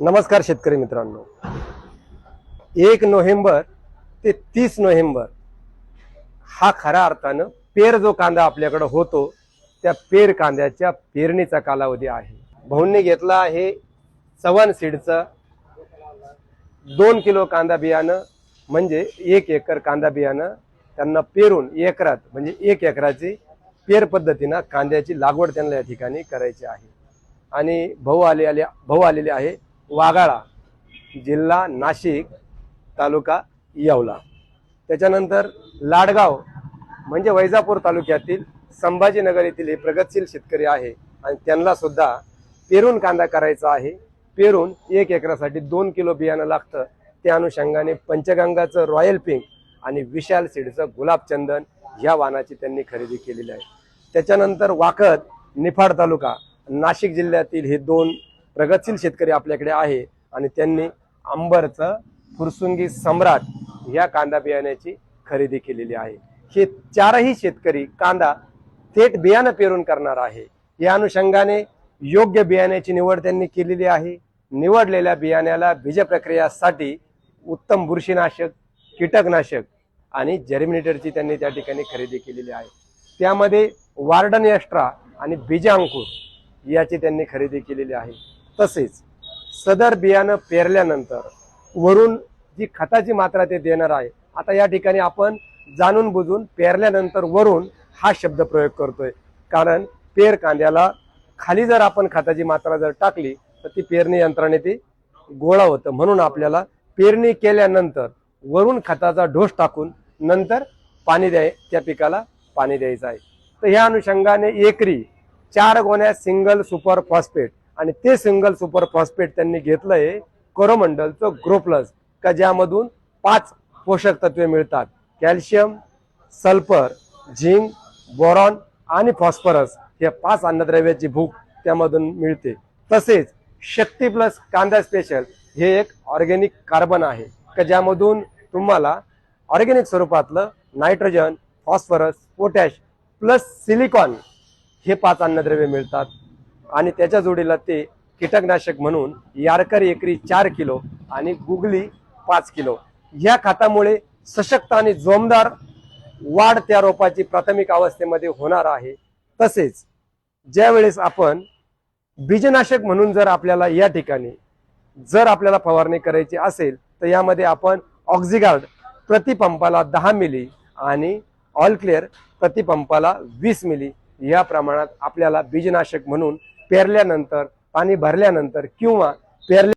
नमस्कार शेतकरी मित्रांनो. एक नोव्हेंबर ते तीस नोव्हेंबर हा खऱ्या अर्थानं पेर जो कांदा आपल्याकडे होतो त्या पेर कांद्याच्या पेरणीचा कालावधी आहे. भाऊंनी घेतला आहे चव्हाण सीडचं दोन किलो कांदा बियाणं म्हणजे एक एकर कांदा बियाणं त्यांना पेरून एकरात म्हणजे एक एकराची पेर पद्धतीनं कांद्याची लागवड त्यांना या ठिकाणी करायची आहे. आणि भाऊ आले आले भाऊ आलेले आहे वागाळा जिल्हा नाशिक तालुका येवला. त्याच्यानंतर लाडगाव म्हणजे वैजापूर तालुक्यातील संभाजीनगर येथील हे प्रगतशील शेतकरी आहे आणि त्यांना सुद्धा पेरून कांदा करायचा आहे. पेरून एक एकरासाठी दोन किलो बियाणं लागतं. त्या अनुषंगाने पंचगंगाचं रॉयल पिंक आणि विशाल सीडचं गुलाबचंदन ह्या वाहनाची त्यांनी खरेदी केलेली आहे. त्याच्यानंतर वाकद निफाड तालुका नाशिक जिल्ह्यातील हे दोन प्रगतशील शेतकरी आपल्याकडे आहे आणि त्यांनी अंबरचं फुरसुंगी सम्राट या कांदा बियाण्याची खरेदी केलेली आहे. हे चारही शेतकरी कांदा थेट बियाणं पेरून करणार आहे. या अनुषंगाने योग्य बियाण्याची निवड त्यांनी केलेली आहे. निवडलेल्या बियाण्याला बीज प्रक्रियासाठी उत्तम बुरशीनाशक कीटकनाशक आणि जर्मिनेटरची त्यांनी त्या ठिकाणी खरेदी केलेली आहे. त्यामध्ये वार्डन एक्स्ट्रा आणि बीज अंकुर याची त्यांनी खरेदी केलेली आहे. तसेच सदर बियाणं पेरल्यानंतर वरून जी खताची मात्रा ते देणार आहे आता या ठिकाणी आपण जाणून बुजून पेरल्यानंतर वरून हा शब्द प्रयोग करतोय. कारण पेर कांद्याला खाली जर आपण खताची मात्रा जर टाकली तर ती पेरणी यंत्राने ती गोळा होतं. म्हणून आपल्याला पेरणी केल्यानंतर वरून खताचा ढोस टाकून नंतर पाणी द्याय त्या पिकाला पाणी द्यायचं आहे. तर ह्या अनुषंगाने एकरी चार गोण्या सिंगल सुपर फॉस्फेट आणि ते सिंगल सुपर फॉस्फेट त्यांनी घेतलंय कोरोमंडलचं ग्रो प्लस का ज्यामधून पाच पोषक तत्वे मिळतात. कॅल्शियम सल्फर झिंक बोरॉन आणि फॉस्फरस या पाच अन्नद्रव्याची भूक त्यामधून मिळते. तसेच शक्ती प्लस कांदा स्पेशल हे एक ऑर्गॅनिक कार्बन आहे का ज्यामधून तुम्हाला organic स्वरूपातलं nitrogen phosphorus potash plus silicon हे पाच अन्नद्रव्य मिळतात. आणि त्याच्या जोडीला ते कीटकनाशक म्हणून यारकर एकरी चार किलो आणि गुगली पाच किलो. या खतामुळे सशक्त आणि जोमदार वाढ त्या रोपाची प्राथमिक अवस्थेमध्ये होणार आहे. तसेच ज्यावेळेस आपण बीजनाशक म्हणून जर आपल्याला या ठिकाणी जर आपल्याला फवारणी करायची असेल तर यामध्ये आपण ऑक्झिगार्ड प्रतिपंपाला दहा मिली आणि ऑल क्लिअर प्रतिपंपाला वीस मिली या प्रमाणात आपल्याला बीजनाशक म्हणून पेरल्यानंतर पाणी भरल्यानंतर किंवा पेरल्या